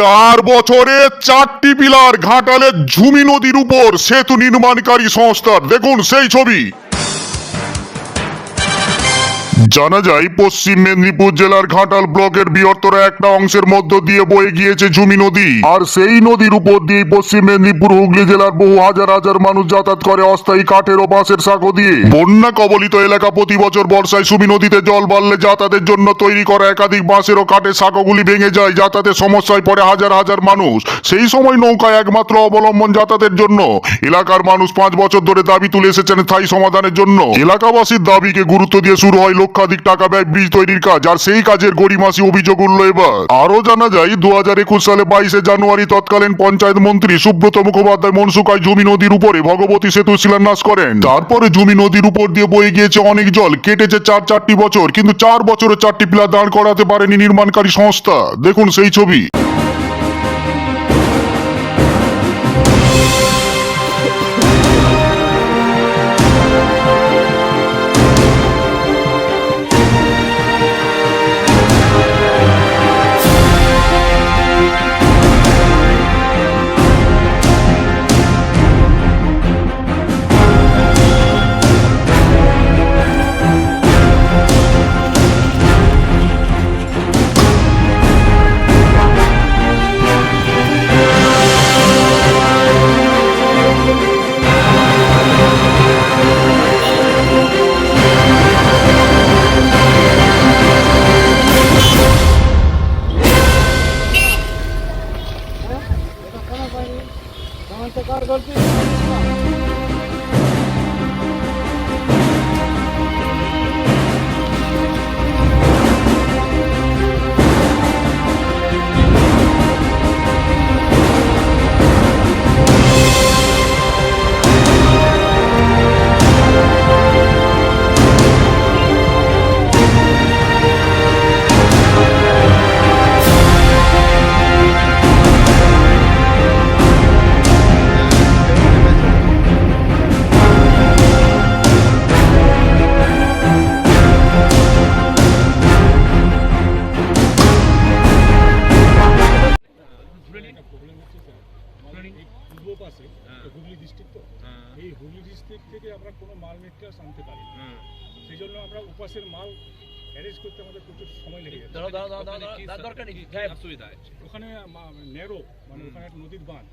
চার বছরে চারটি পিলার ঘাটালের ঝুমি নদীর উপর সেতু নির্মাণকারী সংস্থার। দেখুন সেই ছবি। জানা যায়, পশ্চিম মেদিনীপুর জেলার ঘাটাল ব্লকের বৃহত্তর একটা অংশের মধ্য দিয়ে বয়ে গিয়েছে ঝুমি নদী। আর সেই নদীর উপর দিয়ে পশ্চিম মেদিনীপুর, হুগলি জেলার বহু হাজার হাজার মানুষ যাতায়াত করে অস্থায়ী কাঠের ও বাঁশের সাঁকো দিয়ে। বন্যা কবলিত এলাকা প্রতি বছর বর্ষায় সুমি নদীতে জল বাড়লে যাতায়াতের জন্য তৈরি করা একাধিক বাঁশের ও কাঠের সাঁকোগুলি ভেঙে যায়, যাতায়াতের সমস্যায় পড়ে হাজার হাজার মানুষ। সেই সময় নৌকায় একমাত্র অবলম্বন যাতায়াতের জন্য। এলাকার মানুষ পাঁচ বছর ধরে দাবি তুলে এসেছেন স্থায়ী সমাধানের জন্য। এলাকাবাসীর দাবিকে গুরুত্ব দিয়ে শুরু হয় লক্ষাধিক টাকা ব্যয় ব্রিজ তৈরির কাজ, আর সেই কাজের গড়িমাসি অভিযোগ উঠল এবার। আরও জানা যায় দু হাজার একুশ সালে বাইশে জানুয়ারি তৎকালীন পঞ্চায়েত মন্ত্রী সুব্রত মুখোপাধ্যায় মনসুকায় জমি নদীর উপরে ভগবতী সেতু শিলান্যাস করেন। তারপরে জমি নদীর উপর দিয়ে বয়ে গিয়েছে অনেক জল, কেটেছে চার চারটি বছর, কিন্তু চার বছরে চারটি পিলার দাঁড় করাতে পারেনি নির্মাণকারী সংস্থা। দেখুন সেই ছবি। একটা মাল আনতে পারি সেই জন্য আমরা উপাসের মাল অ্যারেঞ্জ করতে আমাদের প্রচুর সময় লেগে আছে? ওখানে ন্যারো মানে ওখানে একটা নদীর বাঁধ।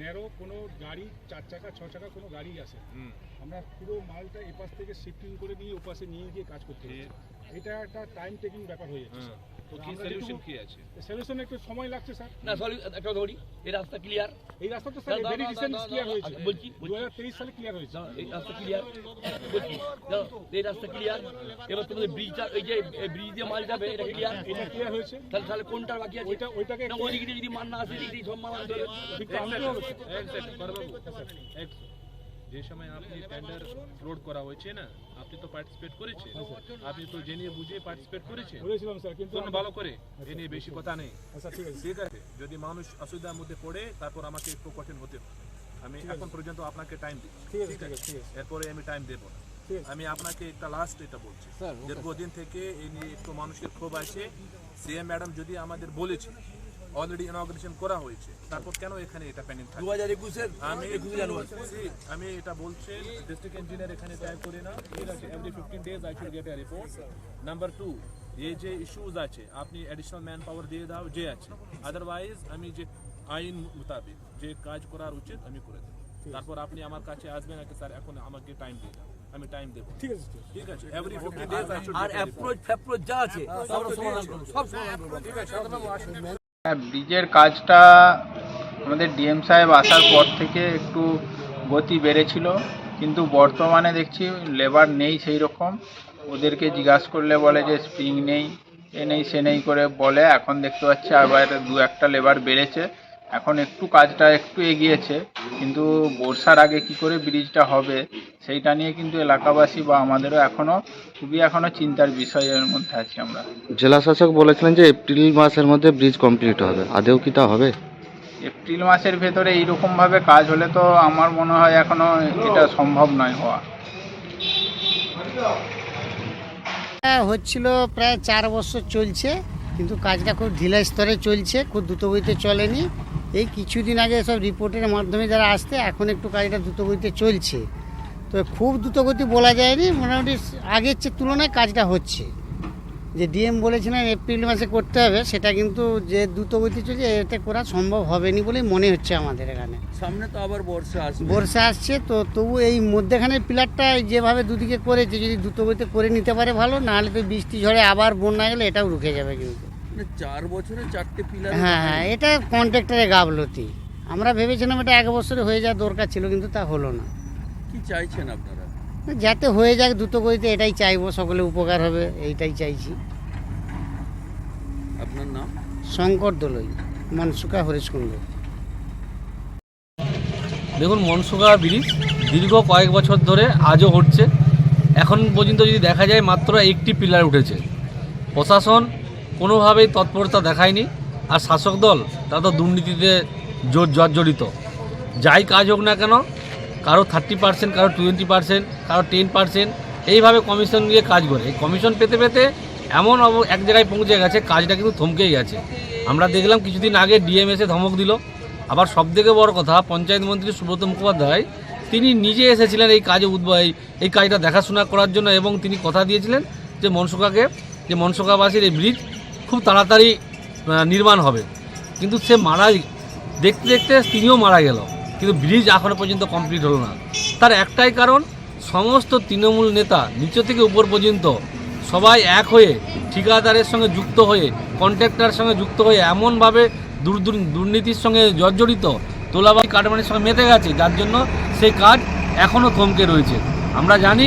ন্যারো কোনো গাড়ি চার চাকা ছ চাকা কোনো গাড়ি আসে আমরা পুরো মালটা এপাশ থেকে শিফটিং করে নিয়ে ওপাশে নিয়ে গিয়ে কাজ করতে হচ্ছে। এটা একটা টাইম টেকিং ব্যাপার হয়ে যাচ্ছে। তো কি সলিউশন কি আছে? সলিউশন একটু সময় লাগছে স্যার না সরি একটা ধরি এই রাস্তা ক্লিয়ার এই রাস্তা তো স্যার দাঁড়াও, ভেরি রিসেন্ট ক্লিয়ার হয়েছে। বলছি, দু হাজার তেইশ সালে ক্লিয়ার হয়েছে। এই রাস্তা ক্লিয়ার বলছি এই রাস্তা ক্লিয়ার এবার তোমাদের ব্রিজটা এই যে ব্রিজ দিয়ে মাল যাবে এটা ক্লিয়ার এটা ক্লিয়ার হয়েছে। তাহলে তাহলে কোনটা বাকি আছে? ওইটা ওইটাকে ওইদিকে যদি মান না আসে ঠিক আনতে হবে এক যে সময় আপনি টেন্ডার ফ্লোট করা হয়েছে না আপনি তো পার্টিসিপেট করেছেন। আপনি তো জেনে বুঝে পার্টিসিপেট করেছেন। বলেছিলাম স্যার কিন্তু শোনো ভালো করে এ নিয়ে বেশি কথা নেই। আচ্ছা ঠিক আছে। ঠিক আছে? যদি মানুষ অসুবিধার মধ্যে পড়ে তারপর আমাকে একটু কঠিন হতে হবে। আমি এখন পর্যন্ত আপনাকে টাইম দিই। ঠিক আছে ঠিক আছে? এরপরে আমি টাইম দেবো না। আমি আপনাকে একটা লাস্ট এটা বলছি। দীর্ঘদিন থেকে এই নিয়ে একটু মানুষের ক্ষোভ আছে। সিএম ম্যাডাম যদি আমাদের বলেছে অলরেডি ইনগ্রেশন করা হয়েছে। তারপর কেন এখানে এটা পেন্ডিং দু থাকে? হাজার একুশের আমি একুশে। জানুয়ারি আমি এটা বলছি ডিস্ট্রিক্ট ইঞ্জিনিয়ার এখানে টাইপ করি না। ঠিক আছে every fifteen days I should get a report number two এই যে ইস্যুজ আছে আপনি অ্যাডিশনাল ম্যান পাওয়ার দিয়ে দাও যে আছে। আদারওয়াইজ আমি যে আইন মোতাবেক যে কাজ করার উচিত আমি করে দেবো। তারপর আপনি আমার কাছে আসবেন নাকি স্যার এখন আমাকে টাইম দিয়ে দাও। আমি টাইম দেবো। ঠিক আছে ঠিক আছে। ঠিক আছে every fifteen days I should R approach ফ্যাপ্রোচ যা আছে সব আমরা সমাধান করব সব সমাধান করব হ্যাঁ ব্রিজের কাজটা আমাদের ডিএম সাহেব আসার পর থেকে একটু গতি বেড়েছিল, কিন্তু বর্তমানে দেখছি লেবার নেই সেই রকম ওদেরকে জিজ্ঞাসা করলে বলে যে স্প্রিং নেই, এ নেই, সে নেই করে বলে। এখন দেখতে পাচ্ছি আবার দু একটা লেবার বেড়েছে। এখন একটু কাজটা একটু এগিয়েছে কিন্তু বর্ষার আগে কি করে ব্রিজটা হবে সেইটা নিয়ে কিন্তু এলাকাবাসী বা আমাদেরও এখনও খুবই এখনও চিন্তার বিষয়ের মধ্যে আছি আমরা। জেলা শাসক বলেছিলেন যে এপ্রিল মাসের মধ্যে ব্রিজ কমপ্লিট হবে। আদেও কি তা হবে? এপ্রিল মাসের ভেতরে এইরকম ভাবে কাজ হলে তো আমার মনে হয় এখনও এটা সম্ভব নয় হওয়া। হ্যাঁ, হচ্ছিল প্রায় চার বছর চলছে কিন্তু কাজটা খুব ঢিলা স্তরে চলছে খুব দ্রুতগতিতে চলেনি। এই কিছুদিন আগে সব রিপোর্টের মাধ্যমে যারা আসতে এখন একটু কাজটা দ্রুতগতিতে চলছে। তো খুব দ্রুতগতি বলা যায়নি মোটামুটি আগের চেয়ে তুলনায় কাজটা হচ্ছে। যে ডিএম বলেছিলেন এপ্রিল মাসে করতে হবে সেটা কিন্তু যে দ্রুতগতি চলছে এতে করা সম্ভব হবেনি বলেই মনে হচ্ছে আমাদের এখানে। সামনে তো আবার বর্ষা আসবে। বর্ষা আসছে তো তবু এই মধ্যেখানের পিলারটা যেভাবে দুদিকে করেছে যদি দ্রুতগতিতে করে নিতে পারে ভালো নাহলে তো বৃষ্টি ঝড়ে আবার বন্যা গেলে এটাও রুখে যাবে কিন্তু। মানে চার বছরে চারটে পিলার হ্যাঁ হ্যাঁ এটা কন্ট্রাক্টরের গাফলতি। আমরা ভেবেছিলাম এটা এক বছরে হয়ে যাওয়া দরকার ছিল কিন্তু তা হলো না। কি চাইছেন আপনারা? যাতে হয়ে যাক দ্রুতগতিতে এটাই চাইব সকলে উপকার হবে এইটাই চাইছি। আপনার নাম? শঙ্কর দোলই মনসুকা হরিশকুণ্ড। দেখুন মনসুকা ব্রিজ দীর্ঘ কয়েক বছর ধরে আজও হচ্ছে এখন পর্যন্ত যদি দেখা যায় মাত্র একটি পিলার উঠেছে। প্রশাসন কোনোভাবেই তৎপরতা দেখায়নি। আর শাসক দল তারা তো দুর্নীতিতে জোর জর্জরিত। যাই কাজ হোক না কেন, কারও থার্টি পার্সেন্ট কারও টোয়েন্টি পার্সেন্ট কারও টেন পার্সেন্ট এইভাবে কমিশন দিয়ে কাজ করে। এই কমিশন পেতে পেতে এমন এক জায়গায় পৌঁছে গেছে, কাজটা কিন্তু থমকেই গেছে। আমরা দেখলাম কিছুদিন আগে ডিএমএসে ধমক দিল। আবার সবথেকে বড় কথা, পঞ্চায়েত মন্ত্রী সুব্রত মুখোপাধ্যায়, তিনি নিজে এসেছিলেন এই কাজে এই- এই কাজটা দেখাশোনা করার জন্য এবং তিনি কথা দিয়েছিলেন যে মনসুকাকে যে মনসুকাবাসীর এই ব্রিজ খুব তাড়াতাড়ি নির্মাণ হবে। কিন্তু সে মারা, দেখতে দেখতে তিনিও মারা গেল। কিন্তু ব্রিজ এখনও পর্যন্ত কমপ্লিট হলো না। তার একটাই কারণ, সমস্ত তৃণমূল নেতা নিচ থেকে উপর পর্যন্ত সবাই এক হয়ে ঠিকাদারের সঙ্গে যুক্ত হয়ে, কন্ট্রাক্টরের সঙ্গে যুক্ত হয়ে এমনভাবে দূর দুর্নীতির সঙ্গে জর্জরিত তোলাবাড়ি কাটমানির সঙ্গে মেতে গেছে, যার জন্য সেই কাজ এখনও থমকে রয়েছে। আমরা জানি,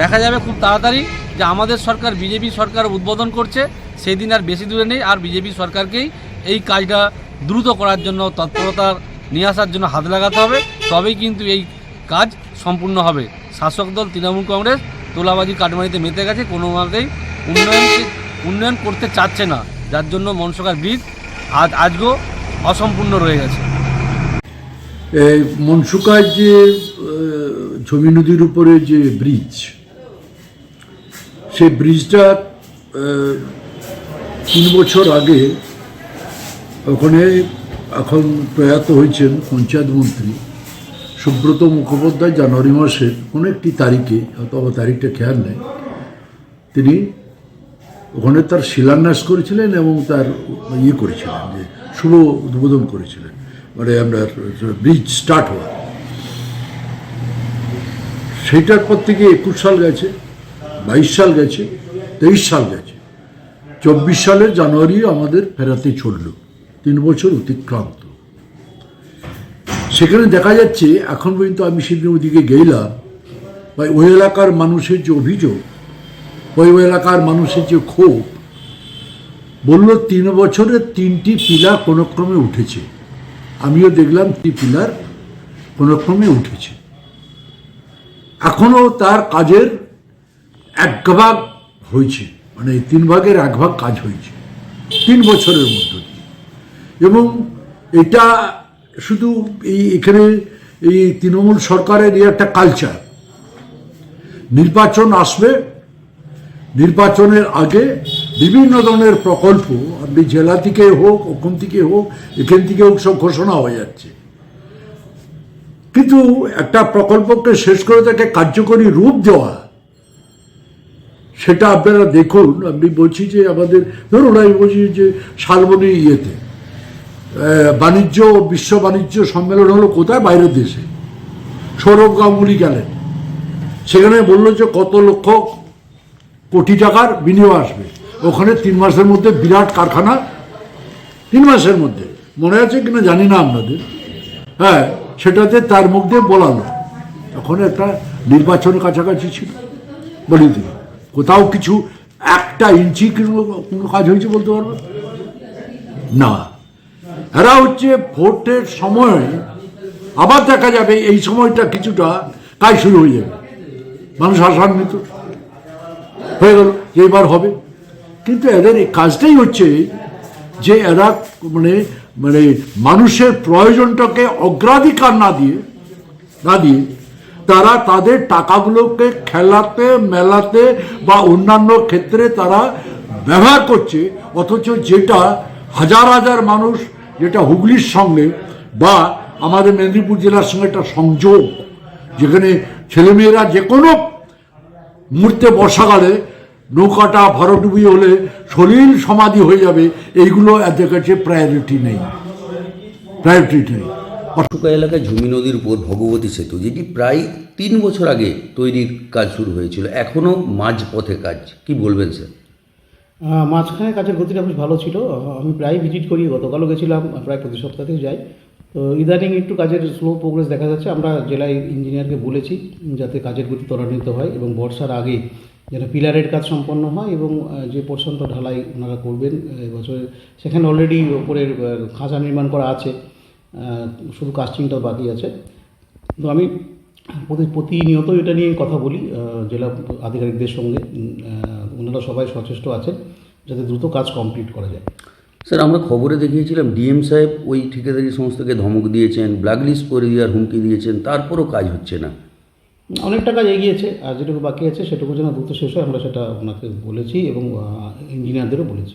দেখা যাবে খুব তাড়াতাড়ি যে আমাদের সরকার, বিজেপি সরকার উদ্বোধন করছে। সেই দিন আর বেশি দূরে নেই আর বিজেপি সরকারকেই এই কাজটা দ্রুত করার জন্য, তৎপরতা নিয়ে আসার জন্য হাত লাগাতে হবে। তবেই কিন্তু এই কাজ সম্পূর্ণ হবে। শাসক দল, তৃণমূল কংগ্রেস, তোলাবাজি, কাটমানিতে মেতে গেছে, কোনোভাবেই উন্নয়নকে উন্নয়ন করতে চাচ্ছে না। যার জন্য মনসকার ব্রিজ আজ আজকেও অসম্পূর্ণ রয়ে গেছে। এই মনসুকার যে ঝমি নদীর উপরে যে ব্রিজ, সেই ব্রিজটা তিন বছর আগে ওখানে এখন প্রয়াত হয়েছেন পঞ্চায়েত মন্ত্রী সুব্রত মুখোপাধ্যায় জানুয়ারি মাসের কোনো একটি তারিখে অথবা তারিখটা খেয়াল নেই, তিনি ওখানে তার শিলান্যাস করেছিলেন এবং তার ইয়ে করেছিলেন, যে শুভ উদ্বোধন করেছিলেন মানে আপনার ব্রিজ স্টার্ট হওয়া। সেইটার পর থেকে একুশ সাল গেছে, বাইশ সাল গেছে, তেইশ সাল গেছে। চব্বিশ সালের জানুয়ারি আমাদের ফেরাতে চলল। তিন বছর অতিক্রান্ত। সেখানে দেখা যাচ্ছে, এখন পর্যন্ত আমি সেদিন ওদিকে গেলাম বা ওই এলাকার মানুষের যে অভিযোগ, ওই ওই এলাকার মানুষের যে ক্ষোভ, বলল তিন বছরে তিনটি পিলার কোনো ক্রমে উঠেছে। আমিও দেখলাম তিনটি পিলার কোনো ক্রমে উঠেছে। এখনও তার কাজের এক ভাগ হয়েছে। মানে এই তিন ভাগের এক ভাগ কাজ হয়েছে। তিন বছরের মধ্য দিয়ে এবং এটা শুধু এই এখানে এই তৃণমূল সরকারের একটা কালচার নির্বাচন আসবে, নির্বাচনের আগে বিভিন্ন ধরনের প্রকল্প, আপনি জেলা থেকে হোক, ওখান থেকে হোক, এখান থেকে হোক, সব ঘোষণা হয়ে যাচ্ছে। কিন্তু একটা প্রকল্পকে শেষ করে তাকে কার্যকরী রূপ দেওয়া সেটা আপনারা দেখুন, আমি বলছি যে আমাদের, ধরুন আমি বলছি যে শালবনী ইয়েতে বাণিজ্য, বিশ্ব বাণিজ্য সম্মেলন হলো কোথায়? বাইরের দেশে। সৌরভ গাঙ্গুলি গেলেন। সেখানে বলল যে কত লক্ষ কোটি টাকার বিনিয়োগ আসবে। ওখানে তিন মাসের মধ্যে বিরাট কারখানা, তিন মাসের মধ্যে। মনে আছে কিনা জানি না আপনাদের। হ্যাঁ সেটাতে তার মুখে বলালো। তখন একটা নির্বাচন কাছাকাছি ছিল। বলি দিই কোথাও কিছু একটা ইঞ্চি কোনো কাজ হয়েছে বলতে পারবে? না। এরা হচ্ছে ভোটের সময়, আবার দেখা যাবে এই সময়টা কিছুটা কাজ শুরু হয়ে যাবে। মানুষ আশান্বিত। হয়ে গেল যে এবার হবে। কিন্তু এদের এই কাজটাই হচ্ছে যে এরা মানে মানে মানুষের প্রয়োজনটাকে অগ্রাধিকার না দিয়ে না দিয়ে তারা তাদের টাকাগুলোকে খেলাতে, মেলাতে বা অন্যান্য ক্ষেত্রে তারা ব্যবহার করছে, অথচ যেটা হাজার হাজার মানুষ, যেটা হুগলির সঙ্গে বা আমাদের মেদিনীপুর জেলার সঙ্গে একটা সংযোগ, যেখানে ছেলেমেয়েরা যে কোনো মুহূর্তে বর্ষাকালে নৌকাটা ভরডুবি হলে সলিল সমাধি হয়ে যাবে, এইগুলো এদের কাছে প্রায়োরিটি নেই। প্রায়োরিটি নেই। টুকা এলাকায় ঝুমি নদীর উপর ভগবতী সেতু, যেটি প্রায় তিন বছর আগে তৈরির কাজ শুরু হয়েছিল। এখনও মাঝ পথে কাজ। কি বলবেন, স্যার? মাঝখানে কাজের গতিটা বেশ ভালো ছিল। আমি প্রায় ভিজিট করি, গতকালও গেছিলাম, প্রায় প্রতি সপ্তাহতেই যাই। তো ইদানিং একটু কাজের স্লো প্রোগ্রেস দেখা যাচ্ছে। আমরা জেলায় ইঞ্জিনিয়ারকে বলেছি যাতে কাজের গতি ত্বরান্বিত হয় এবং বর্ষার আগে যেন পিলারের কাজ সম্পন্ন হয় এবং যে পোর্শনটা ঢালাই ওনারা করবেন এবছর সেখানে অলরেডি ওপরের খাঁচা নির্মাণ করা আছে। শুধু কাস্টিংটাও বাকি আছে। তো আমি প্রতি প্রতিনিয়ত এটা নিয়ে কথা বলি জেলা আধিকারিকদের সঙ্গে। ওনারা সবাই সচেষ্ট আছেন যাতে দ্রুত কাজ কমপ্লিট করা যায়। স্যার আমরা খবরে দেখিয়েছিলাম ডিএম সাহেব ওই ঠিকাদারি সংস্থাকে ধমক দিয়েছেন ব্ল্যাকলিস্ট করে দেওয়ার হুমকি দিয়েছেন তারপরও কাজ হচ্ছে না। অনেকটা কাজ এগিয়েছে আর যেটুকু বাকি আছে সেটুকু যেন দ্রুত শেষ হয় আমরা সেটা ওনাকে বলেছি এবং ইঞ্জিনিয়ারদেরও বলেছি।